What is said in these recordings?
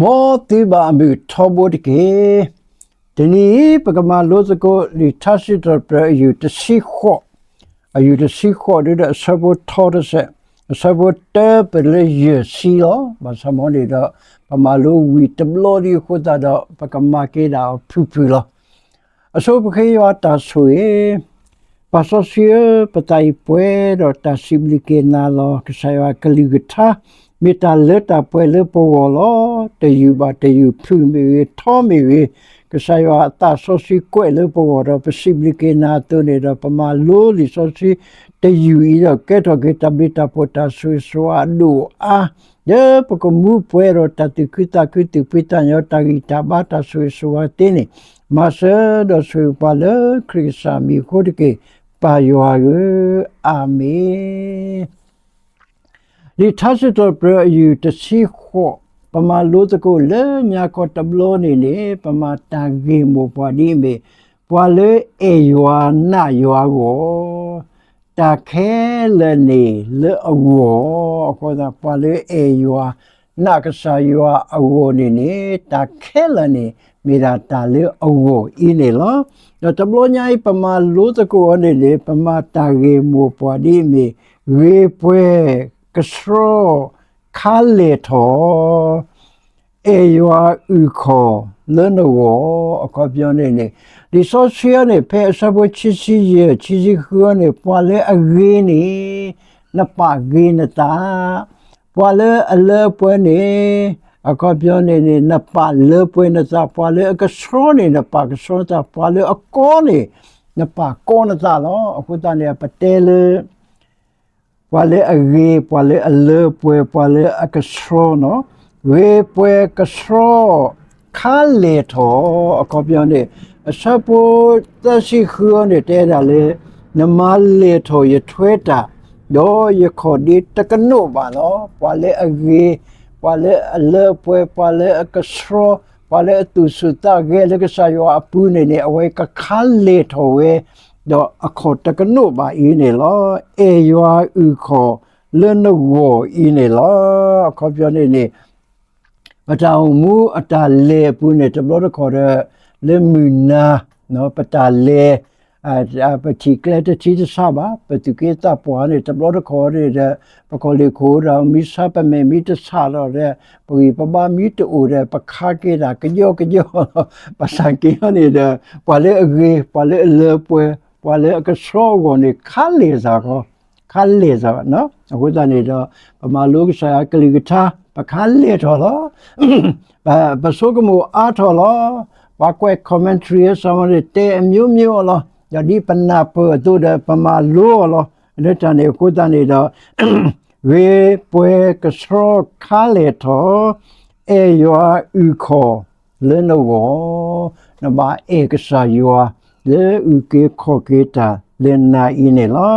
မောတိဘာမီထောဘတ်ကေတနီပကမာလို့စကိုလီทัสิတပရယူတစီခောအယူတစီခောဒဒဆဘတ်ထောဒဆက်ဆဘတ်တပလေယစီလောဘာစမောနေတော့ပမာလို့ဝီတဘလိုဒီခုတာတော့ပကမာကေတာဖူဖူလောအစိုးပခေယတာဆွေပါဆောစီပတိုင်ပွဲတော့တာစီဘလီကေနာလောကဆာယကလီဂတာ မေတာလက်တာပွဲလေပေါ်လောတယူပါတယူဖူမီထောမီကဆာယတာဆောစီကွဲလေပေါ်တော့ပစီဘလီကေနာတုန်နေတော့ပမာလို့လီဆောစီတယူဤတော့ကဲတော့ကေတဘီတာပိုတာဆွေဆွာဒူအာယေပကမူပွဲတော့တတိကိတာကိတိပိတညောတာဂီတာဘာတာဆွေဆွာတင်းနေမဆဒဆွေပါလေခရစ်စာမီခိုဒကေပါယောအာမေ ဒီသတ်တော်ပြယူတစီခောပမာလို့တကိုလေမြာကောတဘလို့နေနေပမာတာဂေမောပွားဒီမေပွာလေအေယောနာယောကိုတာခဲလေနေလေအဝေါ်ခေါ်တာပွာလေအေယောနာကဆာယောအဝေါ်နေနေတာခဲလေနေမိရာတာလေအဝေါ်ဤနေလောတော့တဘလို့ညာပမာလို့တကိုနေလေပမာတာဂေမောပွားဒီမေဝေပွဲ ကစရောခါလေထောအေယွာဥခောလနဝအကောပြောနေနေဒီဆိုရှယ်နေဖဲဆဘချီစီရချီစီခွနေပွာလေအဂေးနေနပဂေးနတာပွာလေအလဲပွဲနေအကောပြောနေနေနပလဲပွဲနတာပွာလေအကစရောနေနပကစရောတာပွာလေအကောနေနပကောနတာလောအခုတန်ရပတဲလေ wale age wale ale pwe wale akasro no we pwe kasro khale tho အကောပြောနေအစပိုတရှိခူနေတဲတာလေနမလေထောရထွဲတာတော့ရခေါ်ဒီတကနုပါနော်ဝလေအဂေဝလေအလေပွဲဝလေအကစရောဝလေသူစတာဂေလကဆာယောအပူနေနေအဝဲကခါလေထောဝဲ တော့အခေါ်တကနုပါအင်းနေလောအေယွာဥခေါ်လဲနဝအင်းနေလောအခေါ်ပြောနေနေပတောင်မူအတာလေပူနေတဘလခေါ်တဲ့လေမူနာနော်ပတာလေအာပတိကလက်တီတဆဘာပတိကေတာပွားနေတဘလခေါ်တဲ့ပကောလေခိုးတော်မိဆပမေမိတဆတော့တဲ့ပူပပမိတူတဲ့ပခါကေတာကြောကြောပစံကေနေတဲ့ပွာလေအဂေပွာလေလေပွဲ ပွာလေအကဆောကိုနေခါလေစာကိုခါလေစာနော်အခုတနေတော့ပမာလောကဆရာကလီကတာပခါလေထော်တော့ဘာပစောကမအားထော်လို့ဝါကွဲ commentary ဆောင်းရတဲ့အမျိုးမျိုးလို့ယဒီပနာပေါ်တူတဲ့ပမာလောလို့အဲ့တနေကိုတနေတော့ဝေပွဲကဆောခါလေထော်အေယောဥခောလဲနောနဘာဧကဆာယော le uke khoketa le na ine la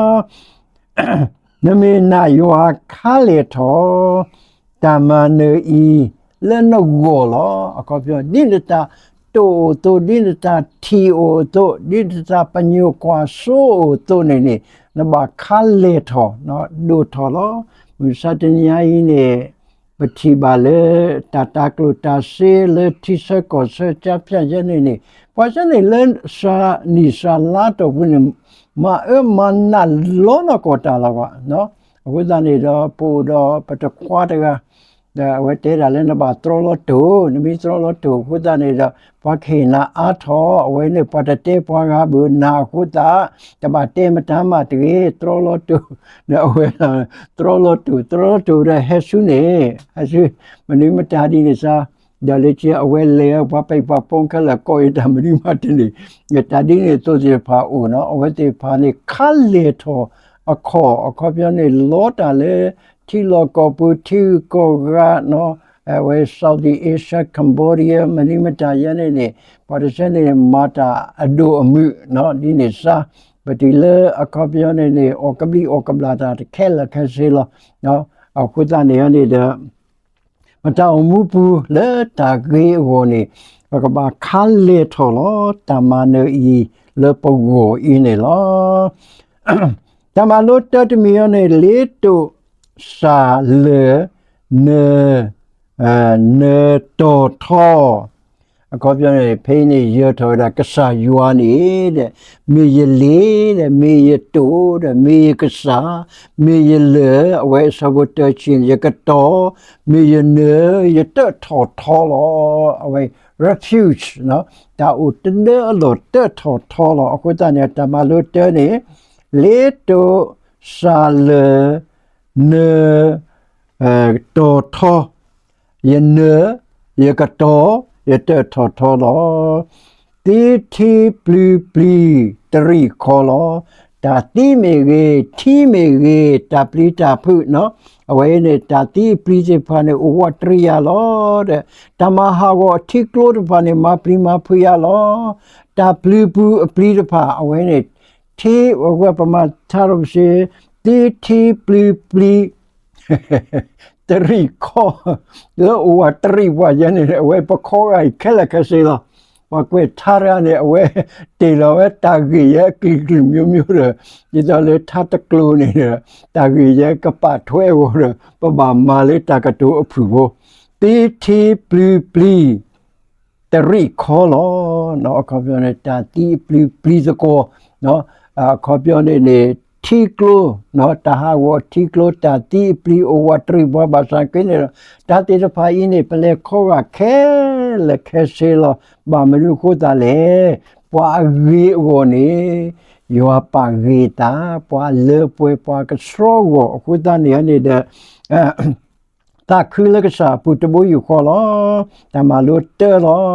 name na yo kha le tho tama ne i le no go lo အကောပြောဒီလတာတိုတိုဒီလတာထီအိုတိုဒီလတာပညိုကွာဆိုတိုနေနေနဘခါလေထောနော်ဒိုထောလောမူစတညာဤနေပ တိပါလေတတာကလုတာစေလေတိစကောစချပြရနေနေပွားစနေလန်စာနီစာလာတော့ဘုနေမအမနာလောနကောတာလာကနော်အခုတန်နေတော့ပို့တော့ပတခွားတက ဒါဝဲတဲတာလည်းနဘာထရလောတူနမီထရလောတူခုတနေတော့ဘခေနာအားထောအဝဲနေပတတဲပွားကဘူနာခုတာတဘာတဲမတမ်းမတကေထရလောတူနော်ဝဲထရလောတူထရလောတူတဲ့ဟဲဆုနေဟဲဆုမနိမတာဒီနေစားဒါလေချအဝဲလေဘပိပပုံကလကိုရတမနိမတနေရတဒီနေတော့စီဖာဦးနော်အဝဲတေဖာနေခါလေထောအခေါ်အခေါ်ပြောနေလောတာလေ တီလောကပူတီကိုကနော်အဲဝဲဆော်ဒီအေရှကမ်ဘောဒီးယားမနီမတာရနေနေပါတစနေမာတာအဒိုအမှုနော်ဒီနေစာပတိလေ အခေါ်ပြောနေနေအော်ကဘလီအော်ကဘလာတာခဲလခဲစီလောနော်အခုတနေရနေတဲ့မတောင်မှုပူလေတာဂေဝနေဘကဘာခါလေထော်လောတမနေဤလေပုဂ္ဂိုလ်ဤနေလောတမလို့တတ်မီရနေလေတုစာလေနေအဲနေတော်ထောအကောပြောနေဖိနေရထောတာကဆာယွာနေတဲ့မေရလေးတဲ့မေရတိုးတဲ့မေရကဆာမေရလေအဝဲစဘတ်ချင်းရကတော်မေရနေရတထောထောလောအဝဲ refuge နော်တာဦးတနေလို့တထောထောလောအခုတည်းတမလို့တဲနေလေတိုစာလေ နေအဲတော်ထော ye ne ye ka to ye te tho tho lo ti thi pli pli tri kho lo ta ti me ge thi me ge ta pli ta phu no အဝဲနေတာတိပရိစေဖာနေဝတ်တရိယလောတဲ့တမဟာဝတိကလို့တဖာနေမပရိမဖူရလောတာပလီပူအပရိတဖာအဝဲနေတီဝဝပမသာရရှိ တီတီပလီပလီတရီခေါ်လောဝတ်တရီဝါယနေအဝဲပခေါ်ရိုက်ခက်လက်ခက်စေလောဝကွေထားရနေအဝဲတေလောဝဲတာဂီရဲ့ကလီကလီမျိုးမျိုးရဒီတော့လေထားတကလိုနေတယ်တာဂီရဲ့ကပထွဲဝရပပမာလေးတကတူအဖူဘောတီတီပလီပလီတရီခေါ်လောနော်ခေါ်ပြောနေတာတီပလီပလီစကောနော်အခေါ်ပြောနေနေ တီကလိုနော်တဟာဝတီကလိုတာတီပလီအိုဝတ်ရီဘဘာစာကင်းနေတာတေတဖိုင်းနေပလေခေါ်ကခဲလက်ခဲဆေးလောဘာမလူခိုတာလေပွာဂီဝနေယောပါဂီတာပွာလေပွေပွာကစရောဝအခုတနေရနေတဲ့အဲတာခုလကစားပုတဘူယူခေါ်လောတမလို့တဲလော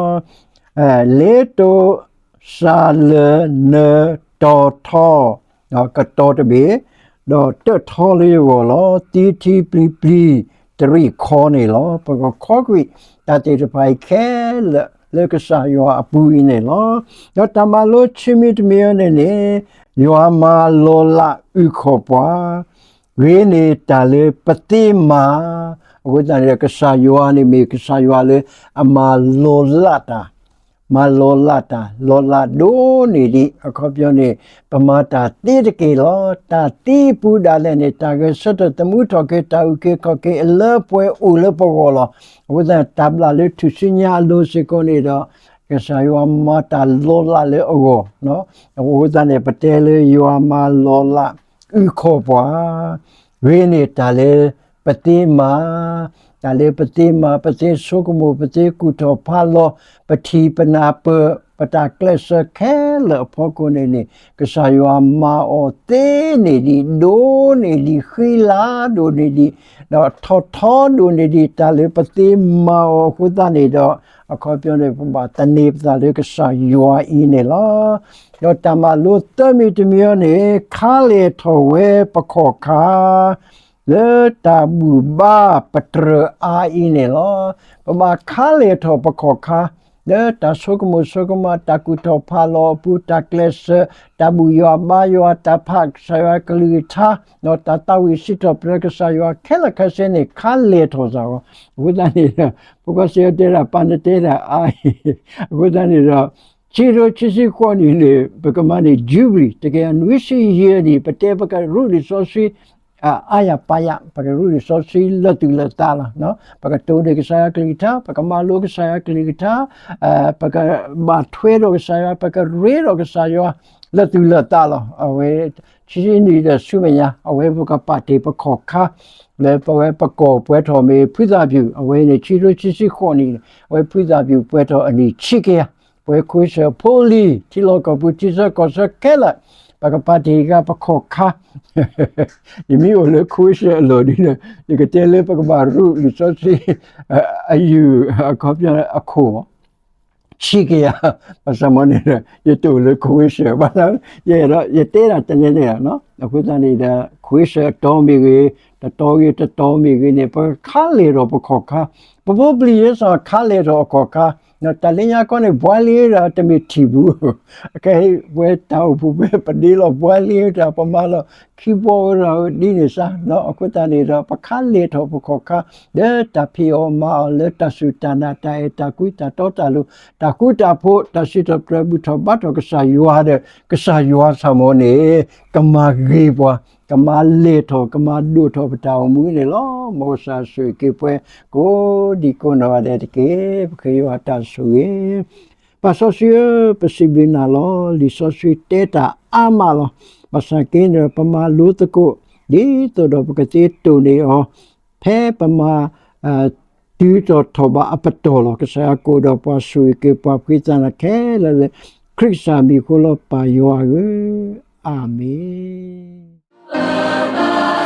အဲလေတိုစာလေနေတော်ထော နော်ကတော်တဘေတော့တက်ထောလေးကိုလောတီတီပလီပလီတရီခေါ်နေလောပကခေါ်ကွီတတေတပိုင်ခဲလေလေကစားယောအပူင်းနေလောတော့တမလို့ချီမီတမီနေနေယောမာလောလာဥခောပွားဝေးနေတာလေပတိမာအခုတည်းကစားယောအနေမီကစားယောလေအမလောလာတာ မလောလာတာလောလာဒိုနေဒီအခုပြောနေပမာတာတိတကေလောတာတိပူဒါလည်းနေတာကစတတမှုတော့ကေတာဥကေကကေအလပွဲဥလပကောလောဝဒတဘလာလေသူစညာလို့စကောနေတော့ကစားယောမတာလောလာလေအောနော်ဝဒနေပတဲလေယောမလောလာဥခောပွားဝိနေတာလေပတိမာ ဒါလေပတိမာပတိဆုကမှုပတိကုထောဖာလောပတိပနာပပတာကလစခဲလဖောကိုနေနေကစားယောမာအောတေနေဒီဒိုနေဒီခီလာဒိုနေဒီတော့ထောထောဒိုနေဒီဒါလေပတိမာအောခုတနေတော့အခုပြောနေပမာတနေပဒါလေကစားယောအင်းနေလားတော့တမလို့တမီတမီနေခါလေထောဝဲပခောခါ le tabu ba patra a ine lo pama khale tho pakho kha le ta sokmo sokma takuto phalo pu takles tabu yo ba yo ta phak sa yo kli tha no ta tawi sito prek sa yo khela khase ne khale tho sa go budani poko se de la pan de la ai budani ro ချီရိုချီစီခွန်နေလေပကမနေဂျူဘလီတကယ်နွေးစီရည်ဒီပတေပကရူလီဆိုစီအာအာယပါယပကရူရီဆိုစီလတူလတာလာနော်ပကတိုဒေကဆာကလီတာပကမာလိုကဆာကလီတာအာပကမာထွေရောကဆာပကရေရောကဆာယောလတူလတာလာအဝဲချီချီနေတဲ့ဆုမညာအဝဲဘကပါတေပခောခါလေပဝဲ ပကောပွဲတော်မေဖိဇာပြူအဝဲနေချီရိုချီစီခေါ်နေအဝဲဖိဇာပြူပွဲတော်အနီချီကရပွဲခွေးချပိုလီတီလောကပူတီဇကောဆကဲလာပကပတိကပခောခါဒီမီိုလေခွေးရှယ်လို့ဒီလေဒီကတဲလေပကဘာရူလူစောစီအယူအခေါ်ပြအခိုးရှိကရပစမနေရတူလေခွေးရှယ်ဘာ သာရရရတဲတာတနေနေနော်အခုတည်းကခွေးရှယ်တောမီကြီးတတော်ကြီးတတော်မီကြီးနေပခါလေတော့ပခောခါပပပလီရစာခါလေတော့ခောခါ နော်တလင်းရကောနေဘွားလေးတာတမီတီဘူးအကဲဘွဲတောက်ဘူးပဲပဒီလောဘွားလေးတာပမာလောခီဘောရာဒီနေစားနော်အခုတနေတော့ပခါလေတော့ပခောခါဒေတာဖီအောမာလေတဆူတနာတိုင်တကွီတတော်တလူတကွီတဖို့တရှိတပရဘူးထဘတ်ကဆာယွာတဲ့ကဆာယွာဆမောနေကမာဂေဘွာ ကမာလေထောကမာဒုထောပတောင်မူလေလောမောစာဆွေကေပွဲကိုဒီကိုနော်တဲ့ကေခေယဝတာဆွေပါဆောဆွေပစီဘနာလောလီဆောဆွေတေတာအာမလောပစကေနပမာလူတကိုဒီတော်တော့ပကတိတူနေအောဖဲပမာအာဒီတော့ထောပါအပတော်လောကစားကိုတော့ပါဆွေကေပပိတနာခဲလေခရစ်စာမီကိုလောပါယောအာမင် Love.